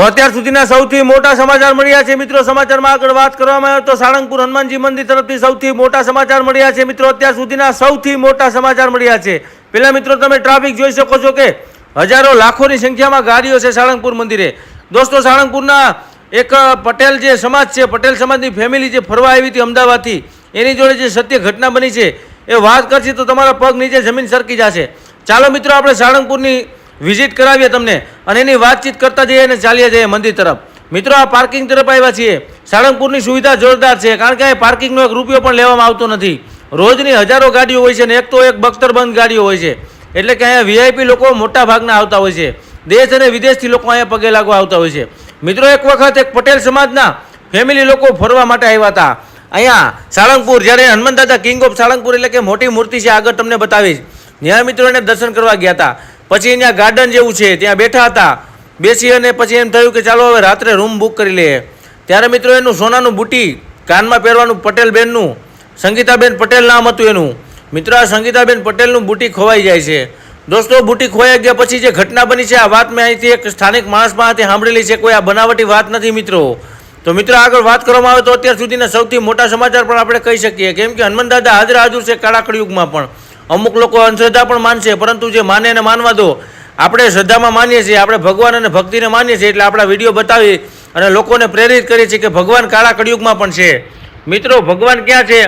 તો અત્યાર સુધીના સૌથી મોટા સમાચાર મળ્યા છે મિત્રો. સમાચારમાં આગળ વાત કરવામાં આવે તો સાળંગપુર હનુમાનજી મંદિર તરફથી સૌથી મોટા સમાચાર મળ્યા છે મિત્રો. અત્યાર સુધીના સૌથી મોટા સમાચાર મળ્યા છે. પેલા મિત્રો, તમે ટ્રાફિક જોઈ શકો છો કે હજારો, લાખોની સંખ્યામાં ગાડીઓ છે સાળંગપુર મંદિરે. દોસ્તો, સાળંગપુરના એક પટેલ જે સમાજ છે, પટેલ સમાજની ફેમિલી જે ફરવા આવી હતી અમદાવાદથી, એની જોડે જે સત્ય ઘટના બની છે, એ વાત કરશે તો તમારા પગ નીચે જમીન સરકી જશે. ચાલો મિત્રો, આપણે સાળંગપુરની વિઝિટ કરાવીએ તમને અને એની વાતચીત કરતા જઈએ અને ચાલીએ જઈએ મંદિર તરફ. મિત્રો, આ પાર્કિંગ તરફ આવ્યા છીએ. સાળંગપુરની સુવિધા જોરદાર છે, કારણ કે અહીં પાર્કિંગનો એક રૂપિયો પણ લેવામાં આવતો નથી. રોજની હજારો ગાડીઓ હોય છે ને એક તો એક બખ્તરબંધ ગાડીઓ હોય છે. એટલે કે અહીંયા વીઆઈપી લોકો મોટા ભાગના આવતા હોય છે. દેશ અને વિદેશથી લોકો અહીંયા પગે લાગવા આવતા હોય છે. મિત્રો, એક વખત એક પટેલ સમાજના ફેમિલી લોકો ફરવા માટે આવ્યા હતા. અહીંયા સાળંગપુર, જ્યારે હનુમાન દાદા કિંગ ઓફ સાળંગપુર એટલે કે મોટી મૂર્તિ છે, આગળ તમને બતાવીશ. ત્યાં મિત્રો એને દર્શન કરવા ગયા હતા. પછી અહીંયા ગાર્ડન જેવું છે, ત્યાં બેઠા હતા. બેસી અને પછી એમ થયું કે ચાલો હવે રાત્રે રૂમ બુક કરી લઈએ. ત્યારે મિત્રો એનું સોનાનું બુટી કાનમાં પહેરવાનું પટેલ બેનનું સંગીતાબેન પટેલ નામ હતું એનું. મિત્રો આ સંગીતાબેન પટેલનું બુટી ખોવાઈ જાય છે. દોસ્તો, બુટી ખોવાઈ ગયા પછી જે ઘટના બની છે, આ વાત મેં અહીંથી એક સ્થાનિક માણસ પાસેથી સાંભળેલી છે, કોઈ આ બનાવટી વાત નથી મિત્રો. તો મિત્રો આગળ વાત કરવામાં આવે તો અત્યાર સુધીના સૌથી મોટા સમાચાર પણ આપણે કહી શકીએ. કેમ કે હનુમાન દાદા હાજર હાજર છે કાળા યુગમાં પણ. અમુક લોકો અંધશ્રદ્ધા પણ માનશે, પરંતુ જે માને એને માનવા દો. આપણે શ્રદ્ધામાં માનીએ છીએ, આપણે ભગવાન અને ભક્તિને માનીએ છીએ, એટલે આપણા વીડિયો બતાવી અને લોકોને પ્રેરિત કરીએ છીએ કે ભગવાન કાળા કળિયુગમાં પણ છે. મિત્રો, ભગવાન ક્યાં છે?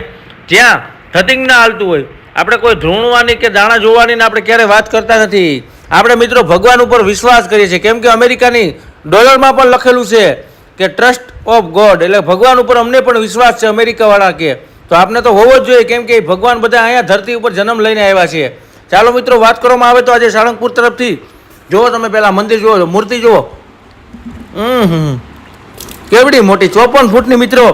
જ્યાં થતિંગ ના હાલતું હોય. આપણે કોઈ ધ્રુણવાની કે દાણા જોવાની આપણે ક્યારેય વાત કરતા નથી. આપણે મિત્રો, ભગવાન ઉપર વિશ્વાસ કરીએ છીએ. કેમ કે અમેરિકાની ડોલરમાં પણ લખેલું છે કે ટ્રસ્ટ ઓફ ગોડ એટલે ભગવાન ઉપર અમને પણ વિશ્વાસ છે, અમેરિકાવાળા કે. તો આપને તો હોવો જ જોઈએ કેમ કે ભગવાન બધા અહીંયા ધરતી ઉપર જન્મ લઈને આવ્યા છે ચાલો મિત્રો, વાત કરવામાં આવે તો આજે સાળંગપુર તરફથી. જુઓ તમે પહેલાં મંદિર જુઓ, મૂર્તિ જુઓ. હમ કેવડી મોટી, ચોપન ફૂટની મિત્રો,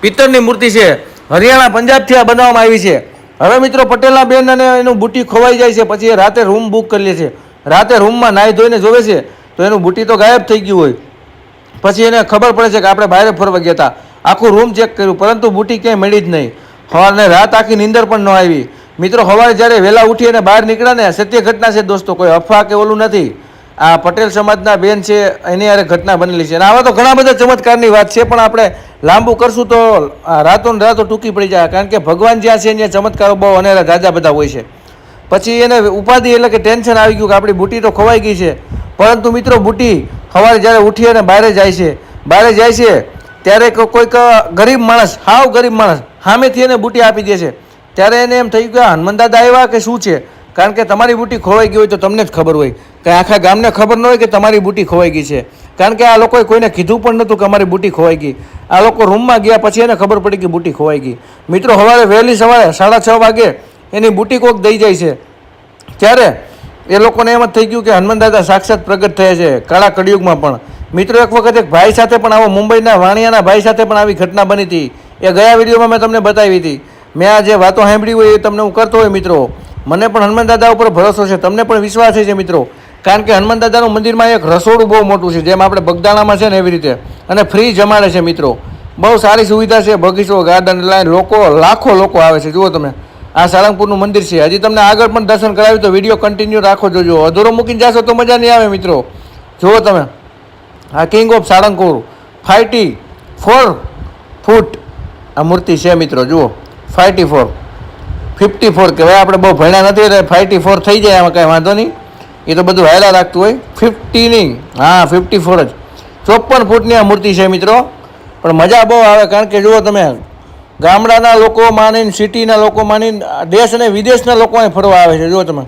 પિત્તળની મૂર્તિ છે. હરિયાણા, પંજાબથી આ બનાવવામાં આવી છે. હવે મિત્રો, પટેલના બેન અને એનું બુટી ખોવાઈ જાય છે. પછી એ રાતે રૂમ બુક કરી લે છે. રાતે રૂમમાં નાહી ધોઈને જોવે છે, તો એનું બુટી તો ગાયબ થઈ ગયું હોય. પછી એને ખબર પડે છે કે આપણે બહાર ફરવા ગયા હતા. આખું રૂમ ચેક કર્યું, પરંતુ બુટી ક્યાંય મળી જ નહીં. સવારને રાત આખી નીંદર પણ ન આવી. મિત્રો સવારે જ્યારે વહેલા ઉઠી અને બહાર નીકળ્યા ને, સત્ય ઘટના છે દોસ્તો, કોઈ અફવા કે ઓલું નથી. આ પટેલ સમાજના બેન છે, એની યારે ઘટના બનેલી છે. અને આવા તો ઘણા બધા ચમત્કારની વાત છે, પણ આપણે લાંબુ કરશું તો રાતો ને રાતો ટૂંકી પડી જાય, કારણ કે ભગવાન જ્યાં છે ત્યાં ચમત્કારો બહુ અનેરા ગાજા બધા હોય છે. પછી એને ઉપાધિ એટલે કે ટેન્શન આવી ગયું કે આપણી બુટી તો ખોવાઈ ગઈ છે. પરંતુ મિત્રો, બુટી સવારે જ્યારે ઉઠી અને બહાર જાય છે, બહાર જાય છે, ત્યારે કોઈક ગરીબ માણસ, હાવ ગરીબ માણસ સામેથી એને બુટી આપી દે છે. ત્યારે એને એમ કે આ હનુમાન દાદા આવ્યા કે શું છે? કારણ કે તમારી બુટી ખોવાઈ ગઈ હોય તો તમને જ ખબર હોય. કે આખા ગામને ખબર ન હોય કે તમારી બુટી ખોવાઈ ગઈ છે. કારણ કે આ લોકોએ કોઈને કીધું પણ નહોતું કે અમારી બુટી ખોવાઈ ગઈ. આ લોકો રૂમમાં ગયા પછી એને ખબર પડી કે બુટી ખોવાઈ ગઈ. મિત્રો, સવારે વહેલી સવારે સાડા છ વાગે એની બુટી કોક દઈ જાય છે. ત્યારે એ લોકોને એમ જ થઈ ગયું કે હનુમાન દાદા સાક્ષાત પ્રગટ થયા છે, કાળા કળિયુગમાં પણ. મિત્રો, એક વખત એક ભાઈ સાથે પણ આવો મુંબઈના વાણિયાના ભાઈ સાથે પણ આવી ઘટના બની હતી. એ ગયા વિડીયોમાં મેં તમને બતાવી હતી. મેં આ જે વાતો સાંભળી હોય એ તમને હું કરતો હોય મિત્રો. મને પણ હનુમાન દાદા ઉપર ભરોસો છે. તમને પણ વિશ્વાસ છે મિત્રો. કારણ કે હનુમાન દાદાનું મંદિરમાં એક રસોડું બહુ મોટું છે, જેમ આપણે બગદાણામાં છે ને એવી રીતે. અને ફ્રી જમાડે છે મિત્રો. બહુ સારી સુવિધા છે, બગીચો ગાર્ડન લાઈન લોકો, લાખો લોકો આવે છે. જુઓ તમે. આ સાળંગપુરનું મંદિર છે. હજી તમને આગળ પણ દર્શન કરાવ્યું તો વીડિયો કન્ટિન્યુ રાખો જોજો. અધૂરો મૂકીને જશો તો મજા નહીં આવે મિત્રો. જુઓ તમે. આ king of Salangpur. Fifty four foot આ મૂર્તિ છે મિત્રો, જુઓ. ફાઇટી ફોર. ફિફ્ટી ફોર કહેવાય. આપણે બહુ ભણ્યા નથી એટલે ફાઇટી ફોર થઈ જાય, આમાં કાંઈ વાંધો નહીં. એ તો બધું હાયલા રાખતું હોય. ફિફ્ટી નહીં હા, ફિફ્ટી ફોર જ. ચોપન ફૂટની આ મૂર્તિ છે મિત્રો. પણ મજા બહુ આવે, કારણ કે જુઓ તમે, ગામડાના લોકો માનીને, સિટીના લોકો માનીને દેશ અને વિદેશના લોકો અહીં ફરવા આવે છે, જુઓ તમે.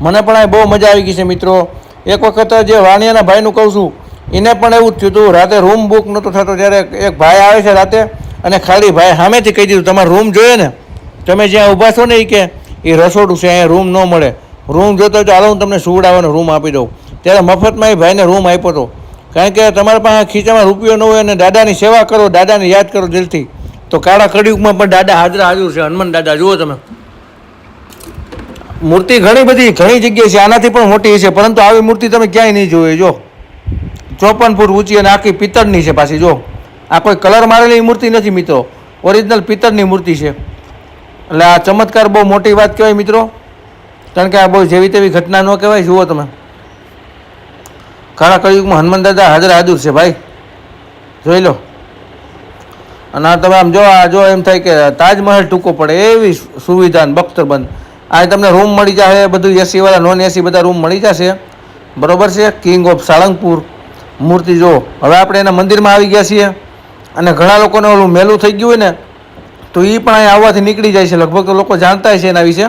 મને પણ અહીં બહુ મજા આવી ગઈ છે મિત્રો. એક વખત જે વાણિયાના ભાઈનું કહું છું એને પણ એવું થયું હતું રાતે રૂમ બુક નહોતો થતો. ત્યારે એક ભાઈ આવે છે રાતે અને ખાલી ભાઈ સામેથી કહી દીધું, તમારે રૂમ જોઈએ ને? તમે જ્યાં ઊભા છો ને એ કે એ રસોડું છે, અહીંયા રૂમ ન મળે. રૂમ જોતો તો હાલો, હું તમને સુવડાવવાનો રૂમ આપી દઉં. ત્યારે મફતમાં એ ભાઈને રૂમ આપ્યો હતો કારણ કે તમારા પાસે ખીચામાં રૂપિયો ન હોય અને દાદાની સેવા કરો, દાદાને યાદ કરો દિલથી. તો કાળા કળિયુગમાં પણ દાદા હાજર હાજર છે. હનુમાન દાદા, જુઓ તમે. મૂર્તિ ઘણી બધી, ઘણી જગ્યાએ છે. આનાથી પણ મોટી છે પરંતુ આવી મૂર્તિ તમે ક્યાંય નહીં જોઈએ જો. ચોપન ફૂટ ઊંચી અને આખી પિત્તળની છે પાછી, જો. આ કોઈ કલર મારેલી મૂર્તિ નથી, મિત્રો. ઓરિજિનલ પિત્તળની મૂર્તિ છે. એટલે આ ચમત્કાર બહુ મોટી વાત કહેવાય, મિત્રો. કારણ કે આ બહુ જેવી તેવી ઘટના ન કહેવાય, જુઓ તમે. કાળા કળિયુગમાં હનુમાન દાદા હાજર હાજર છે, ભાઈ. જોઈ લો. અને આ તમે આમ જો, આ જો એમ થાય કે તાજમહેલ ટૂંકો પડે, એવી સુવિધા બખ્તરબંધ. આ તમને રૂમ મળી જશે બધું એસીવાળા નોન એસી બધા રૂમ મળી જશે. બરોબર છે? King of Salangpur. મૂર્તિ જો હવે આપણે એના મંદિરમાં આવી ગયા છીએ અને ઘણા લોકોને ઓલું મેલું થઈ ગયું હોય ને, તો એ પણ અહીં આવવાથી નીકળી જાય છે. લગભગ તો લોકો જાણતા છે એના વિશે.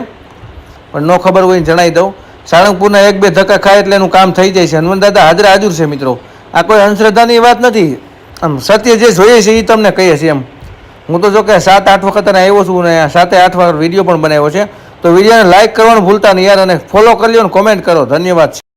પણ ન ખબર હોય જણાવી દઉં. સાળંગપુરના એક બે ધક્કા ખાય એટલે એનું કામ થઈ જાય છે. હનુમાન દાદા હાજર હાજર છે મિત્રો. આ કોઈ અંધશ્રદ્ધાની વાત નથી. આમ સત્ય જે જોઈએ છે એ તમને કહીએ છીએ એમ. હું તો જો કે સાત આઠ વખત અને આવ્યો છું ને સાતે આઠ વાર વીડિયો પણ બનાવ્યો છે. તો વિડીયોને લાઇક કરવાનું ભૂલતા નહીં યાર અને ફોલો કરી લો ને કોમેન્ટ કરો. ધન્યવાદ.